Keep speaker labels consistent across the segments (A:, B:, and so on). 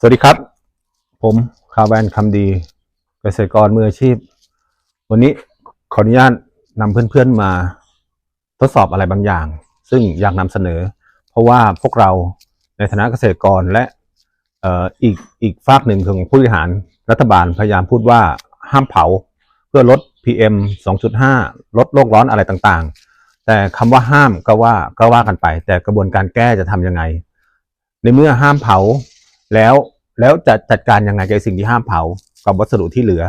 A: สวัสดีครับ ผมคาร์แวนคำดีเกษตรกรมืออาชีพ วันนี้ขออนุญาตนำเพื่อนๆมาทดสอบอะไรบางอย่าง ซึ่งอยากนำเสนอ เพราะว่าพวกเราในฐานะเกษตรกรและอีกอีกฝากหนึ่งของผู้บริหารรัฐบาลพยายามพูดว่าห้ามเผา เพื่อลด PM 2.5 ลดโลกร้อนอะไรต่างๆ แต่คำว่าห้ามก็ว่าก็ว่ากันไป แต่กระบวนการแก้จะทำยังไง ในเมื่อห้ามเผา แล้วแล้วจะจัดการยังไงกับสิ่งที่ห้ามเผากับวัสดุที่เหลือ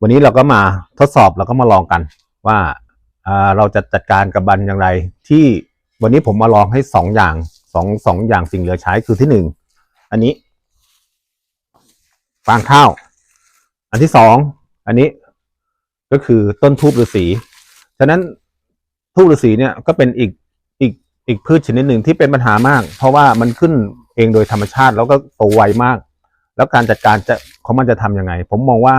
A: วันนี้เราก็มาทดสอบเราก็มาลองกัน ว่าเราจะจัดการกับบันอย่างไร ที่วันนี้ผมมาลองให้สองอย่างสองสองอย่างสิ่งเหลือใช้คือที่หนึ่งอันนี้ฟางข้าว อันที่สองอันนี้ก็คือต้นทูบฤาษีฉะนั้นทูบฤาษีเนี่ยก็เป็นอีกอีกอีกพืชชนิดหนึ่งที่เป็นปัญหามาก เพราะว่ามันขึ้น เองโดยธรรมชาติแล้วก็โตไวมาก แล้วการจัดการจะของมันจะทำยังไง ผมมองว่า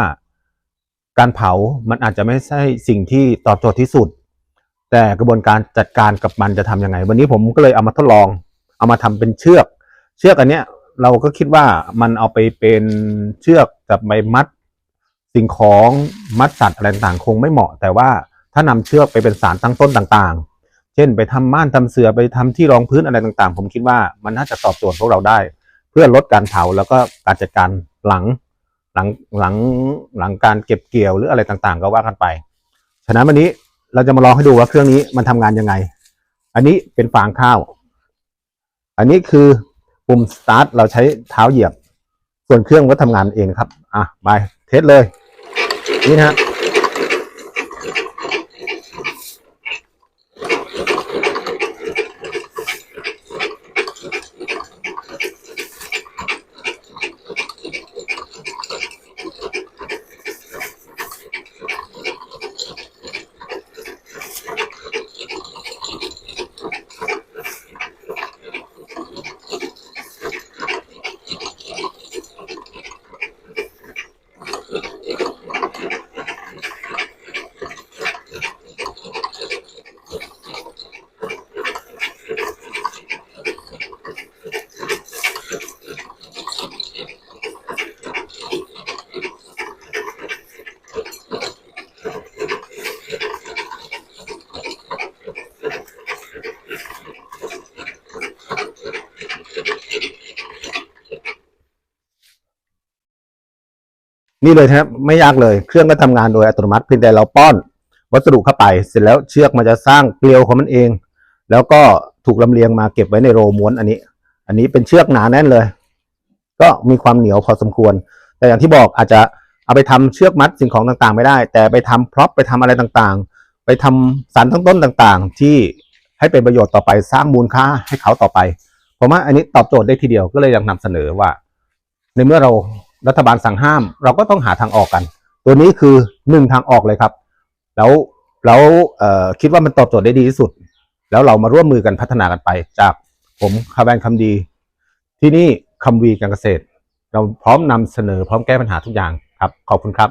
A: การเผามันอาจจะไม่ใช่สิ่งที่ตอบโจทย์ที่สุด แต่กระบวนการจัดการกับมันจะทำยังไง วันนี้ผมก็เลยเอามาทดลอง เอามาทำเป็นเชือก เชือกอันเนี้ยเราก็คิดว่ามันเอาไปเป็นเชือกกับใบมัด สิ่งของมัดสัตว์อะไรต่างๆคงไม่เหมาะ แต่ว่าถ้านำเชือกไปเป็นสารตั้งต้นต่างๆ ช่นไปทำม่านทำเสือไปทำที่รองพื้นอะไรต่างๆ ผมคิดว่ามันน่าจะตอบโจทย์พวกเราได้ เพื่อลดการเผาแล้วก็การจัดการหลังหลังหลังหลังการเก็บเกี่ยวหรืออะไรต่างๆ ก็ว่ากันไป ฉะนั้นวันนี้เราจะมาลองให้ดูว่าเครื่องนี้มันทำงานยังไง อันนี้เป็นฟางข้าว อันนี้คือปุ่ม start เราใช้เท้าเหยียบ ส่วนเครื่องก็ทำงานเองครับ อะไปเทสเลย นี่นะฮะ นี่เลยครับไม่ยากเลยเครื่องก็ทำงานโดยอัตโนมัติเพียงแต่เราป้อน วัสดุเข้าไป เสร็จแล้วเชือกมันจะสร้างเกลียวของมันเอง แล้วก็ถูกลำเลียงมาเก็บไว้ในโรม้วนอันนี้ อันนี้เป็นเชือกหนาแน่นเลย ก็มีความเหนียวพอสมควร แต่อย่างที่บอกอาจจะเอาไปทำเชือกมัดสิ่งของต่างๆ ไม่ได้ แต่ไปทำพร็อพไปทำอะไรต่างๆ ไปทำสารตั้งต้นต่างๆ ที่ให้เป็นประโยชน์ต่อไปสร้างมูลค่าให้เขาต่อไปผมว่าอันนี้ตอบโจทย์ได้ทีเดียวก็เลยยังนำเสนอว่า ในเมื่อเรา รัฐบาลสั่งห้าม เราก็ต้องหาทางออกกัน ตัวนี้คือหนึ่งทางออกเลยครับ แล้วแล้วคิดว่ามันตอบโจทย์ได้ดีที่สุด แล้วเรามาร่วมมือกันพัฒนากันไป จากผมคาแวนคำดี ที่นี่คำวีการเกษตร เราพร้อมนำเสนอพร้อมแก้ปัญหาทุกอย่างครับ ขอบคุณครับ